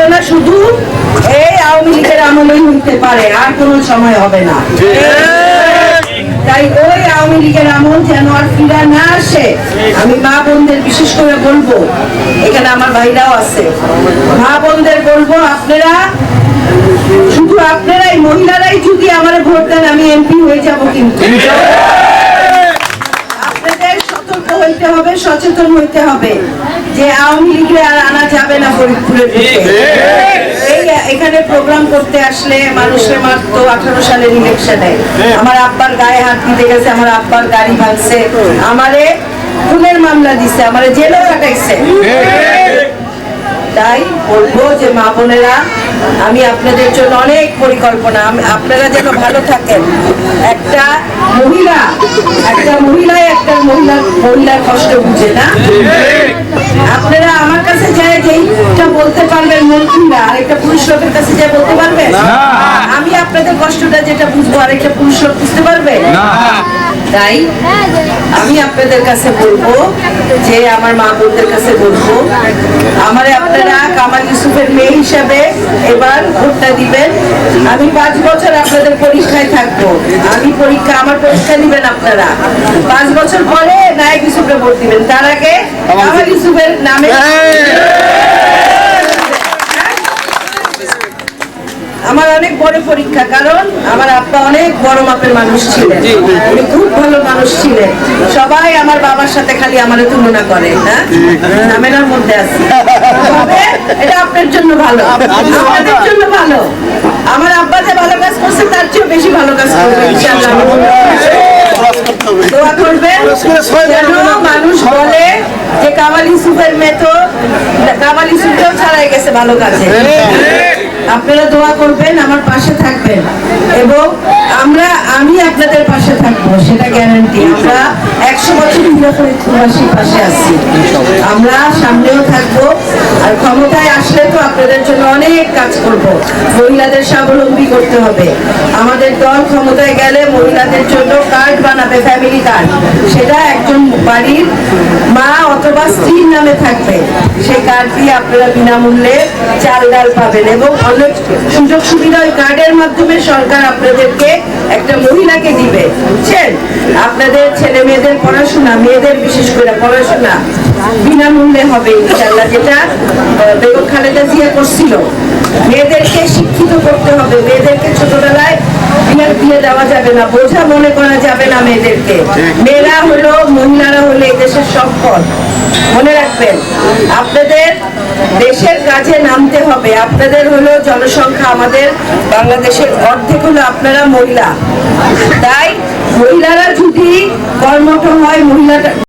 ঘটনা শুধু এই আওয়ামী লীগের আমলেই হইতে পারে, আর কোনো সময় হবে না। তাই ওই আওয়ামী লীগের আমল যেন আর ফিরা না আসে, আমি মা বোনদের বিশেষ করে বলব, এখানে আমার ভাইরাও আছে। মা বোনদের বলব, আপনারা, শুধু আপনারাই, মহিলারাই যদি আমার ভোট দেন, আমি এমপি হয়ে যাব কিন্তু। হইতে হবে সচেতন হইতে হবে যে আওয়ামী লীগে আর আনা যাবে না ফরিদপুরের এখানে প্রোগ্রাম করতে আসলে মানুষের মারতো আঠারো সালের ইলেকশনে আমার আব্বার গায়ে হাত দিতে গেছে আমার আব্বার গাড়ি ভাঙছে আমারে খুনের মামলা দিছে আমারে জেলও কাটাইছে তাই বলব যে মা বোনেরা আমি আপনাদের জন্য অনেক পরিকল্পনা। আপনারা যেন ভালো থাকেন। একটা মহিলা একটা মহিলাই একটা মহিলার মহিলার কষ্ট বুঝে না? আপনারা আমার কাছে যায় যেইটা বলতে পারবেন মন্ত্রীরা আরেকটা পুরুষ লোকের কাছে যায় বলতে পারবেন? আমি আপনাদের কষ্টটা যেটা বুঝব আরেকটা পুরুষ লোক বুঝতে পারবে? তাই আমি আপনাদের কাছে বলব যে আমার মা বোনদের কাছে বলব আমার আপনারা কামাল ইউসুফের মেয়ে হিসাবে এবার ভোটটা দিবেন। আমি পাঁচ বছর আপনাদের পরীক্ষায় থাকব। আমি পরীক্ষা আমার পরীক্ষা দিবেন আপনারা। পাঁচ বছর পরে নায়ক ইউসুফে ভোট দিবেন। তার আগে কামাল ইউসুফের নামে আমার অনেক বড় পরীক্ষা কারণ আমার আব্বা অনেক বড় মাপের মানুষ ছিলেন উনি খুব ভালো মানুষ ছিলেন সবাই আমার বাবার সাথে খালি আমার তুলনা করে হ্যাঁ ঝামেলার মধ্যে আছে এটা আপনার জন্য ভালো আমাদের জন্য ভালো আমার আব্বা যে ভালো কাজ করছে তার চেয়েও বেশি ভালো কাজ করবে দোয়া করবেন যেন মানুষ বলে যে কামাল ইউসুফের মেয়ে তো কামাল ইউসুফকেও ছাড়াই গেছে ভালো কাজে আপনারা দোয়া করবেন, আমার পাশে থাকবেন। এবং আমরা, আমি আপনাদের পাশে থাকব, সেটা গ্যারান্টি আমরা একশো বছর পাশে আছি। আমরা আর ক্ষমতায় আসলে তো আপনাদের জন্য অনেক কাজ করব। মহিলাদের স্বাবলম্বী করতে হবে। আমাদের দল ক্ষমতায় গেলে মহিলাদের জন্য কার্ড বানাবে ফ্যামিলি কার্ড সেটা একজন বাড়ির মা অথবা স্ত্রীর নামে থাকবে। সেই কার্ড দিয়ে আপনারা বিনামূল্যে চাল ডাল পাবেন এবং অনেক সুযোগ সুবিধা ওই কার্ডের মাধ্যমে সরকার আপনাদেরকে একটা মহিলাকে দিবে। বুঝছেন? আপনাদের ছেলে মেয়েদের পড়াশোনা, মেয়েদের বিশেষ করে পড়াশোনা। বিনামূল্যে হবে ইনশাল্লাহ যেটা বেগম খালেদা জিয়া করছিল। মেয়েদেরকে শিক্ষিত করতে হবে মেয়েদেরকে ছোটবেলায় বিয়ে দিয়ে দেওয়া যাবে না বোঝা মনে করা যাবে না মেয়েদেরকে। মেয়েরা হলো মহিলারা হলো এই দেশের সম্পদ মনে রাখবেন আপনাদের দেশের কাজে নামতে হবে। আপনাদের হলো জনসংখ্যা আমাদের বাংলাদেশের অর্ধেক হলো আপনারা মহিলা। তাই মহিলারা যদি কর্মঠ হয় মহিলাটা